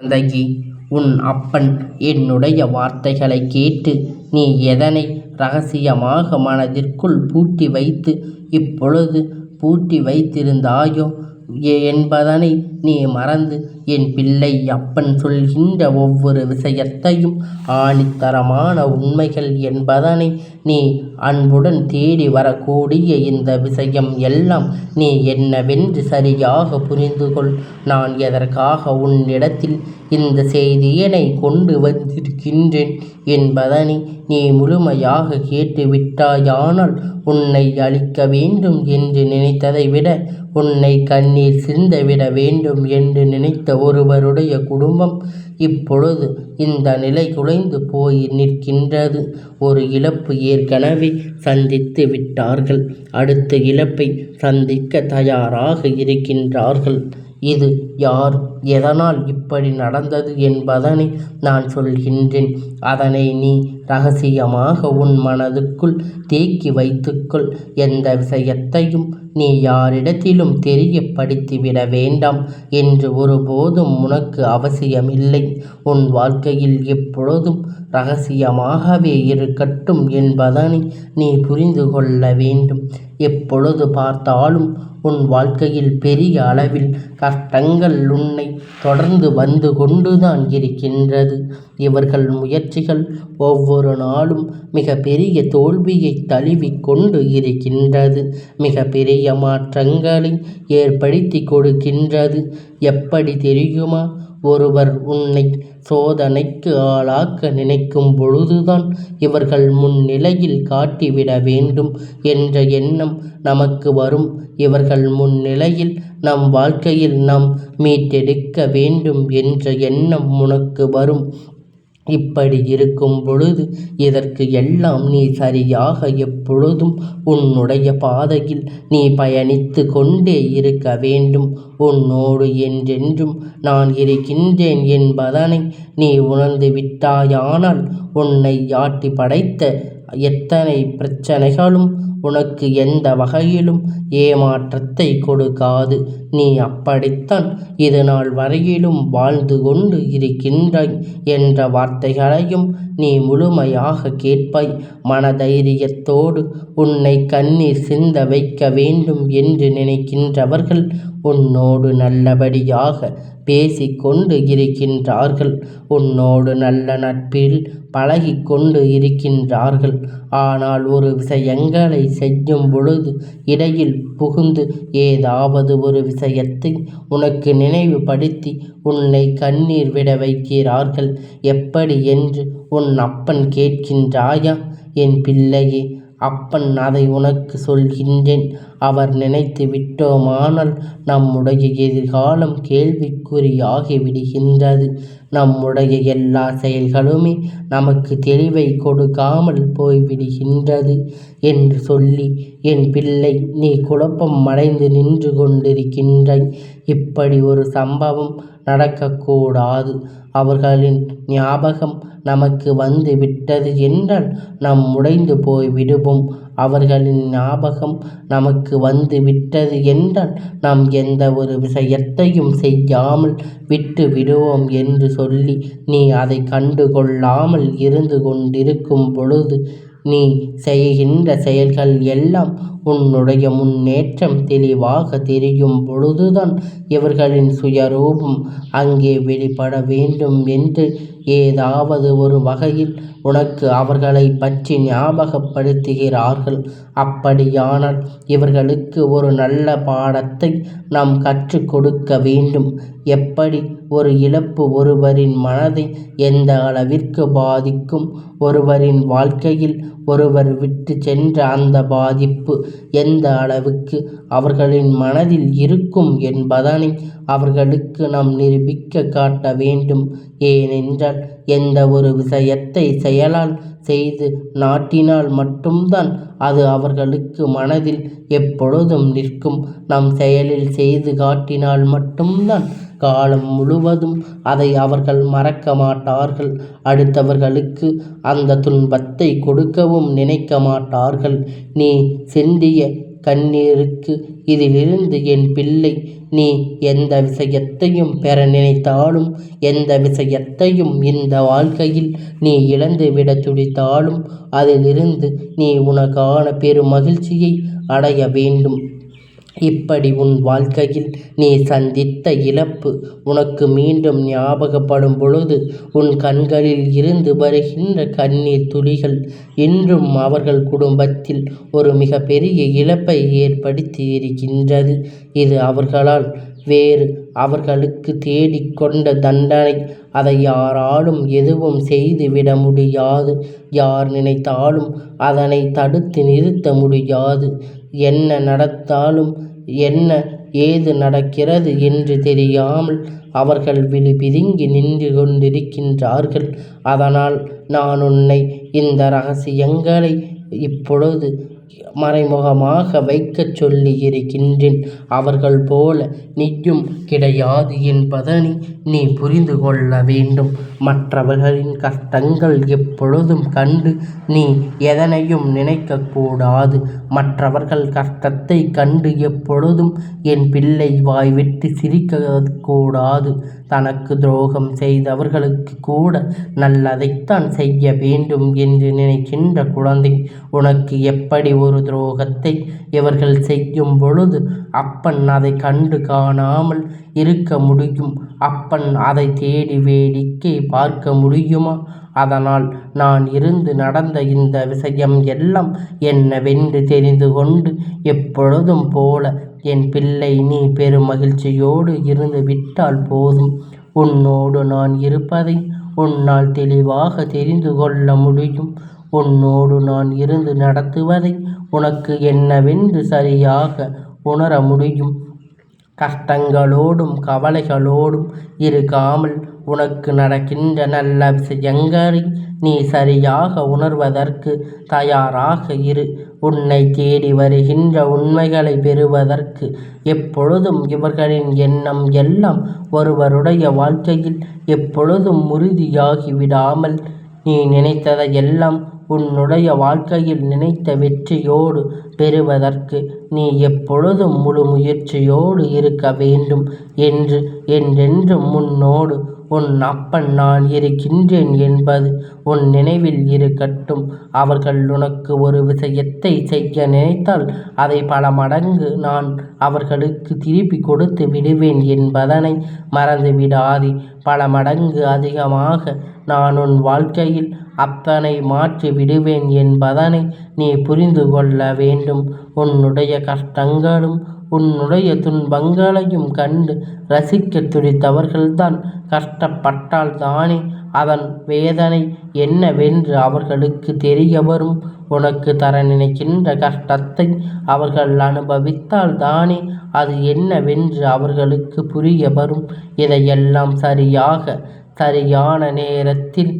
குழந்தையே உன் அப்பன் என்னுடைய வார்த்தைகளைக் கேட்டு நீ எதனை ரகசியமாக மனதிற்குள் பூட்டி வைத்து இப்பொழுது பூட்டி வைத்திருந்தாயோ என்பதனை நீ மறந்து என் பிள்ளை அப்பன் சொல்கின்ற ஒவ்வொரு விஷயத்தையும் ஆணித்தரமான உண்மைகள் என்பதனை நீ அன்புடன் தேடி வரக்கூடிய இந்த விஷயம் எல்லாம் நீ என்னவென்று சரியாக புரிந்து கொள். நான் எதற்காக உன்னிடத்தில் இந்த செய்தியினை கொண்டு வந்திருக்கின்றேன் என்பதனை நீ முழுமையாக கேட்டுவிட்டாயானால் உன்னை அழிக்க வேண்டும் என்று நினைத்ததை விட உன்னை கண்ணீர் சிந்தவிட வேண்டும் என்று நினைத்த ஒருவருடைய குடும்பம் இப்பொழுது இந்த நிலை குலைந்து போய் நிற்கின்றது. ஒரு இழப்பு ஏற்கனவே சந்தித்து விட்டார்கள். அடுத்த இழப்பை சந்திக்க தயாராக இருக்கின்றார்கள். இது யார் எதனால் இப்படி நடந்தது என்பதனை நான் சொல்கின்றேன். அதனை நீ ரகசியமாக உன் மனதுக்குள் தேக்கி வைத்துக்கொள். எந்த விஷயத்தையும் நீ யாரிடத்திலும் தெரியப்படுத்திவிட வேண்டாம் என்று ஒருபோதும் உனக்கு அவசியமில்லை. உன் வாழ்க்கையில் எப்பொழுதும் ரகசியமாகவே இருக்கட்டும் என்பதனை நீ புரிந்து கொள்ள வேண்டும். எப்பொழுது பார்த்தாலும் உன் வாழ்க்கையில் பெரிய அளவில் கஷ்டங்கள் உன்னை தொடர்ந்து வந்து கொண்டுதான் இருக்கின்றது. இவர்கள் முயற்சிகள் ஒவ்வொரு நாளும் மிக பெரிய தோல்வியை தழுவிக் கொண்டு இருக்கின்றது. மிக பெரிய மாற்றங்களை ஏற்படுத்தி கொடுக்கின்றது. எப்படி தெரியுமா? ஒருவர் உன்னை சோதனைக்கு ஆளாக்க நினைக்கும் பொழுதுதான் இவர்கள் முன்னிலையில் காட்டிவிட வேண்டும் என்ற எண்ணம் நமக்கு வரும். இவர்கள் முன்னிலையில் நம் வாழ்க்கையில் நாம் மீட்டெடுக்க வேண்டும் என்ற எண்ணம் உனக்கு வரும். இப்படி இருக்கும் பொழுது இதற்கு எல்லாம் நீ சரியாக எப்பொழுதும் உன்னுடைய பாதையில் நீ பயணித்து கொண்டே இருக்க வேண்டும். உன்னோடு என்றென்றும் நான் இருக்கின்றேன் என்பதனை நீ உணர்ந்து விட்டாயானால் உன்னை ஆட்டி படைத்த எத்தனை பிரச்சனைகளும் உனக்கு எந்த வகையிலும் ஏமாற்றத்தை கொடுக்காது. நீ அப்படித்தான் இதனால் வரையிலும் வாழ்ந்து கொண்டு இருக்கின்றாய் என்ற வார்த்தைகளையும் நீ முழுமையாக கேட்பாய். மனதைரியத்தோடு உன்னை கண்ணீர் சிந்த வைக்க வேண்டும் என்று நினைக்கின்றவர்கள் உன்னோடு நல்லபடியாக பேசிக்கொண்டு இருக்கின்றார்கள். உன்னோடு நல்ல நட்பில் பழகி கொண்டு இருக்கின்றார்கள். ஆனால் ஒரு விஷயங்களை செய்யும் பொழுது இடையில் புகுந்து ஏதாவது ஒரு விஷயத்தை உனக்கு நினைவுபடுத்தி உன்னை கண்ணீர் விட வைக்கிறார்கள். எப்படி என்று உன் அப்பன் கேட்கின்றாயா? என் பிள்ளையே அப்பன் அதை உனக்கு சொல்கின்றேன். அவர் நினைத்து விட்டோமானால் நம்முடைய எதிர்காலம் கேள்விக்குறியாகி விடுகின்றது நம்முடைய எல்லா செயல்களுமே நமக்கு தெளிவை கொடுக்காமல் போய்விடுகின்றது என்று சொல்லி என் பிள்ளை நீ குழப்பம் அடைந்து நின்று கொண்டிருக்கின்றாய். இப்படி ஒரு சம்பவம் நடக்கக்கூடாது. அவர்களின் ஞாபகம் நமக்கு வந்து விட்டது என்றால் நாம் உடைந்து போய் விடுவோம். அவர்களின் ஞாபகம் நமக்கு வந்து விட்டது என்றால் நாம் எந்த ஒரு விஷயத்தையும் செய்யாமல் விட்டு விடுவோம் என்று சொல்லி நீ அதை கண்டு கொள்ளாமல் இருந்து கொண்டிருக்கும் பொழுது நீ செய்கின்ற செயல்கள் எல்லாம் உன்னுடைய முன்னேற்றம் தெளிவாக தெரியும் பொழுதுதான் இவர்களின் சுயரூபம் அங்கே வெளிப்பட வேண்டும் என்று ஏதாவது ஒரு வகையில் உனக்கு அவர்களை பற்றி ஞாபகப்படுத்துகிறார்கள். அப்படியானால் இவர்களுக்கு ஒரு நல்ல பாடத்தை நாம் கற்றுக் கொடுக்க வேண்டும். எப்படி ஒரு இழப்பு ஒருவரின் மனதை எந்த அளவிற்கு பாதிக்கும்? ஒருவரின் வாழ்க்கையில் ஒருவர் விட்டு சென்ற அந்த பாதிப்பு எந்த அளவுக்கு அவர்களின் மனதில் இருக்கும் என்பதனை அவர்களுக்கு நாம் நிரூபிக்க காட்ட வேண்டும். ஏனென்றால் எந்த ஒரு விஷயத்தை செயலால் செய்து நாட்டினால் மட்டும்தான் அது அவர்களுக்கு மனதில் எப்பொழுதும் நிற்கும். நம் செயலில் செய்து காட்டினால் மட்டும்தான் காலம் முழுவதும் அதை அவர்கள் மறக்க மாட்டார்கள். அடுத்தவர்களுக்கு அந்த துன்பத்தை கொடுக்கவும் நினைக்க மாட்டார்கள். நீ சிந்திய கண்ணீருக்கு. இதிலிருந்து என் பிள்ளை நீ எந்த விஷயத்தையும் பெற நினைத்தாலும் எந்த விஷயத்தையும் இந்த வாழ்க்கையில் நீ இழந்து விட துடித்தாலும் அதிலிருந்து நீ உனக்கான பெரும் மகிழ்ச்சியை அடைய வேண்டும். இப்படி உன் வாழ்க்கையில் நீ சந்தித்த இழப்பு உனக்கு மீண்டும் ஞாபகப்படும் பொழுது உன் கண்களில் இருந்து வருகின்ற கண்ணீர் துளிகள் இன்றும் அவர்கள் குடும்பத்தில் ஒரு மிகப்பெரிய இழப்பை ஏற்படுத்தி இருக்கின்றது. இது அவர்களால் வேறு அவர்களுக்கு தேடிக்கொண்ட தண்டனை. அதை யாராலும் எதுவும் செய்துவிட முடியாது. யார் நினைத்தாலும் அதனை தடுத்து நிறுத்த முடியாது. என்ன நடந்தாலும் என்ன ஏது நடக்கிறது என்று தெரியாமல் அவர்கள் விழி பிதுங்கி நின்று கொண்டிருக்கின்றார்கள். அதனால் நான் உன்னை இந்த ரகசியங்களை இப்பொழுது மறைமுகமாக வைக்கச் சொல்லி இருக்கின்றேன். அவர்கள் போல நீயும் கிடையாது என்பதனை நீ புரிந்து கொள்ள வேண்டும். மற்றவர்களின் கஷ்டங்கள் எப்பொழுதும் கண்டு நீ எதனையும் நினைக்கக்கூடாது மற்றவர்கள் கஷ்டத்தை கண்டு எப்பொழுதும் என் பிள்ளை வாய்விட்டு சிரிக்கக்கூடாது தனக்கு துரோகம் செய்தவர்களுக்கு கூட நல்லதைத்தான் செய்ய வேண்டும் என்று நினைக்கின்ற குழந்தை உனக்கு எப்படி ஒரு துரோகத்தை இவர்கள் செய்யும் பொழுது அப்பன் அதை கண்டு காணாமல் இருக்க முடியும்? அப்பன் அதை தேடி வேடிக்கை பார்க்க முடியுமா? அதனால் நான் இருந்து நடந்த இந்த விஷயம் எல்லாம் என்னவென்று தெரிந்து கொண்டு எப்பொழுதும் போல என் பிள்ளை நீ பெரும் மகிழ்ச்சியோடு இருந்து விட்டால் போதும். உன்னோடு நான் இருப்பதை உன்னால் தெளிவாக தெரிந்து கொள்ள முடியும். உன்னோடு நான் இருந்து நடத்துவதை உனக்கு என்னவென்று சரியாக உணர முடியும். கஷ்டங்களோடும் கவலைகளோடும் இருக்காமல் உனக்கு நடக்கின்ற நல்ல விஷயங்களை நீ சரியாக உணர்வதற்கு தயாராக இரு. உன்னை தேடி வருகின்ற உண்மைகளை பெறுவதற்கு எப்பொழுதும் இவர்களின் எண்ணம் எல்லாம் ஒருவருடைய வாழ்க்கையில் எப்பொழுதும் உறுதியாகி விடாமல் நீ நினைத்ததையெல்லாம் உன்னுடைய வாழ்க்கையில் நினைத்த வெற்றியோடு பெறுவதற்கு நீ எப்பொழுதும் முழு முயற்சியோடு இருக்க வேண்டும் என்று என்றென்றும் முன்னோடு உன் அப்பன் நான் இருக்கின்றேன் என்பது உன் நினைவில் இருக்கட்டும். அவர்கள் உனக்கு ஒரு விஷயத்தை செய்ய நினைத்தால் அதை பல மடங்கு நான் அவர்களுக்கு திருப்பி கொடுத்து விடுவேன் என்பதனை மறந்துவிடாதே. பல மடங்கு அதிகமாக நான் உன் வாழ்க்கையில் அத்தனை மாற்றி விடுவேன் என்பதனை நீ புரிந்து கொள்ள வேண்டும். உன்னுடைய கஷ்டங்களும் உன்னுடைய துன்பங்களையும் கண்டு ரசிக்க துடித்தவர்கள்தான் கஷ்டப்பட்டால் தானே அதன் வேதனை என்னவென்று அவர்களுக்கு தெரிய வரும். உனக்கு தர நினைக்கின்ற கஷ்டத்தை அவர்கள் அனுபவித்தால் தானே அது என்னவென்று அவர்களுக்கு புரிய வரும். இதையெல்லாம் சரியாக சரியான நேரத்தில்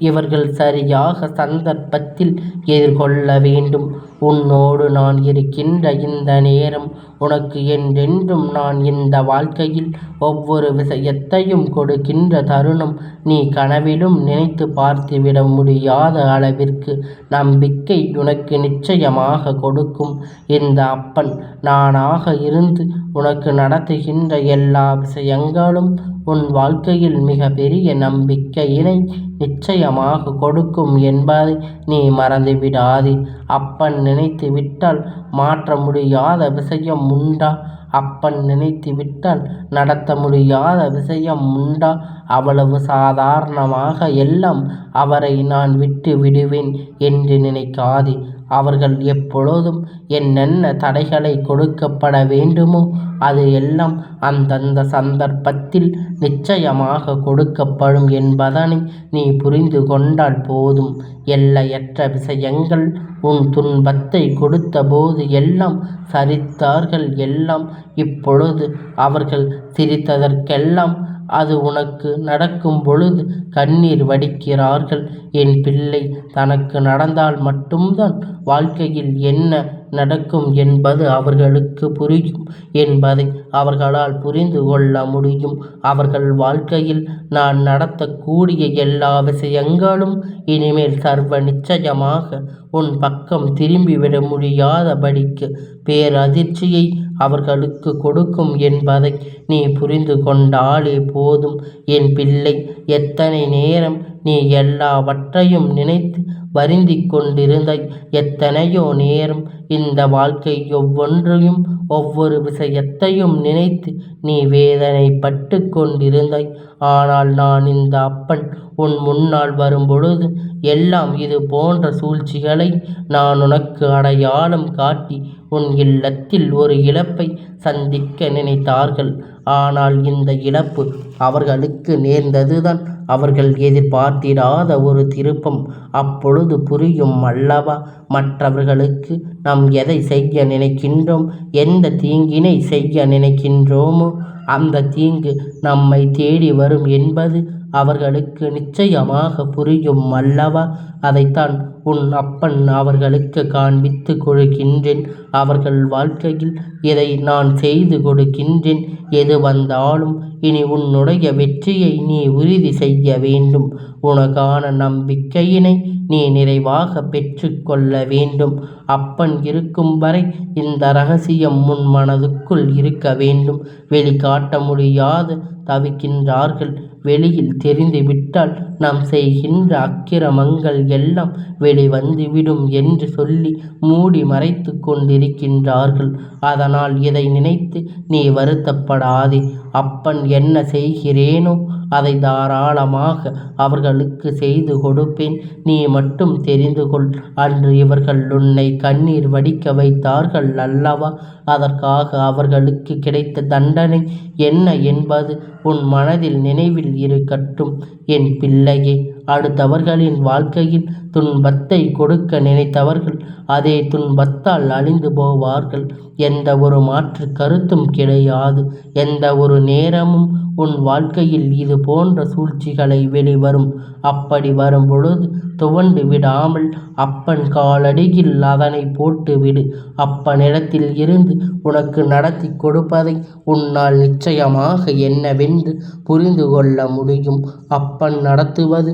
இவர்கள் சரியாக சந்தர்ப்பத்தில் எதிர்கொள்ள வேண்டும். உன்னோடு நான் இருக்கின்ற இந்த நேரம் உனக்கு என்றென்றும் நான் இந்த வாழ்க்கையில் ஒவ்வொரு விஷயத்தையும் கொடுக்கின்ற தருணம் நீ கனவிலும் நினைத்து பார்த்துவிட முடியாத அளவிற்கு நம்பிக்கை உனக்கு நிச்சயமாக கொடுக்கும். இந்த அப்பன் நானாக இருந்து உனக்கு நடத்துகின்ற எல்லா விஷயங்களும் உன் வாழ்க்கையில் மிகப்பெரிய நம்பிக்கையினை நிச்சயமாக கொடுக்கும் என்பதை நீ மறந்துவிடாதே. அப்பன் நினைத்து விட்டால் மாற்ற முடியாத விஷயம் உண்டா? அப்பன் நினைத்து விட்டால் நடத்த முடியாத விஷயம் உண்டா? அவ்வளவு சாதாரணமாக எல்லாம் அவரை நான் விட்டு விடுவேன் என்று நினைக்காதே. அவர்கள் எப்பொழுதும் என்னென்ன தடைகளை கொடுக்கப்பட வேண்டுமோ அது எல்லாம் அந்தந்த சந்தர்ப்பத்தில் நிச்சயமாக கொடுக்கப்படும் என்பதனை நீ புரிந்து கொண்டால் போதும். எல்லையற்ற விஷயங்கள் உன் துன்பத்தை கொடுத்தபோது எல்லாம் சரித்தார்கள். எல்லாம் இப்பொழுது அவர்கள் சிரித்ததற்கெல்லாம் அது உனக்கு நடக்கும் பொழுது கண்ணீர் வடிக்கிறார்கள். என் பிள்ளை தனக்கு நடந்தால் மட்டும்தான் வாழ்க்கையில் என்ன நடக்கும் என்பது அவர்களுக்கு புரியும் என்பதை அவர்களால் புரிந்து கொள்ள முடியும். அவர்கள் வாழ்க்கையில் நான் நடத்தக்கூடிய எல்லா விஷயங்களும் இனிமேல் சர்வ நிச்சயமாக உன் பக்கம் திரும்பிவிட முடியாதபடிக்கு பேரதிர்ச்சியை அவர்களுக்கு கொடுக்கும் என்பதை நீ புரிந்து கொண்டாலே போதும் என் பிள்ளை. எத்தனை நேரம் நீ எல்லாவற்றையும் நினைத்து வருந்தி கொண்டிருந்த எத்தனையோ நேரம் இந்த வாழ்க்கை ஒவ்வொன்றையும் ஒவ்வொரு விஷயத்தையும் நினைத்து நீ வேதனைப்பட்டு கொண்டிருந்தாய். ஆனால் நான் இந்த அப்பன் உன் முன்னால் வரும்பொழுது எல்லாம் இது போன்ற சூழ்ச்சிகளை நான் உனக்கு அடையாளம் காட்டி உன் இல்லத்தில் ஒரு இழப்பை சந்திக்க நினைத்தார்கள். ஆனால் இந்த இழப்பு அவர்களுக்கு நேர்ந்ததுதான். அவர்கள் எதிர்பார்த்திடாத ஒரு திருப்பம் அப்பொழுது புரியும் அல்லவா? மற்றவர்களுக்கு நாம் எதை செய்ய நினைக்கின்றோம்? எந்த தீங்கினை செய்ய நினைக்கின்றோமோ? அந்த தீங்கு நம்மை தேடி வரும் என்பது அவர்களுக்கு நிச்சயமாக புரியும் அல்லவா? அதைத்தான் உன் அப்பன் அவர்களுக்கு காண்பித்து கொடுக்கின்றேன். அவர்கள் வாழ்க்கையில் இதை நான் செய்து கொடுக்கின்றேன். எது வந்தாலும் இனி உன்னுடைய வெற்றியை நீ உறுதி செய்ய வேண்டும். உனக்கான நம்பிக்கையினை நீ நிறைவாக பெற்றுக்கொள்ள வேண்டும். அப்பன் இருக்கும் வரை இந்த ரகசியம் உன் மனதுக்குள் இருக்க வேண்டும். வெளிக்காட்ட முடியாது. தவிக்கின்றார்கள். வெளியில் தெரிந்துவிட்டால் நாம் செய்கின்ற அக்கிரமங்கள் எல்லாம் வெளிவந்துவிடும் என்று சொல்லி மூடி மறைத்து கொண்டிருக்கின்றார்கள். அதனால் இதை நினைத்து நீ வருத்தப்படாதே. அப்பன் என்ன செய்கிறேனோ அதை தாராளமாக அவர்களுக்கு செய்து கொடுப்பேன். நீ மட்டும் தெரிந்து கொள். அன்று இவர்கள் உன்னை கண்ணீர் வடிக்க வைத்தார்கள் அல்லவா? அதற்காக அவர்களுக்கு கிடைத்த தண்டனை என்ன என்பது உன் மனதில் நினைவில் இருக்கட்டும். என் பிள்ளையே அடுத்தவர்களின் வாழ்க்கையில் துன்பத்தை கொடுக்க நினைத்தவர்கள் அதே துன்பத்தால் அழிந்து போவார்கள். எந்த ஒரு மாற்று கருத்தும் கிடையாது. எந்த ஒரு நேரமும் உன் வாழ்க்கையில் இது போன்ற சூழ்ச்சிகளை வெளிவரும். அப்படி வரும் பொழுது துவண்டு விடாமல் அப்பன் காலடியில் அதனை போட்டு விடு. அப்பனிடத்தில் இருந்து உனக்கு நடத்தி கொடுப்பதை உன்னால் நிச்சயமாக என்னவென்று புரிந்து கொள்ள முடியும். அப்பன் நடத்துவது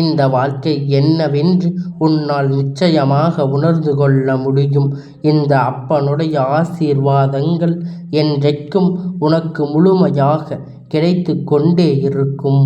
இந்த வாழ்க்கை என்னவென்று உன்னால் நிச்சயமாக உணர்ந்து கொள்ள முடியும். இந்த அப்பனுடைய ஆசீர்வாதங்கள் என்றைக்கும் உனக்கு முழுமையாக கிடைத்து கொண்டே இருக்கும்.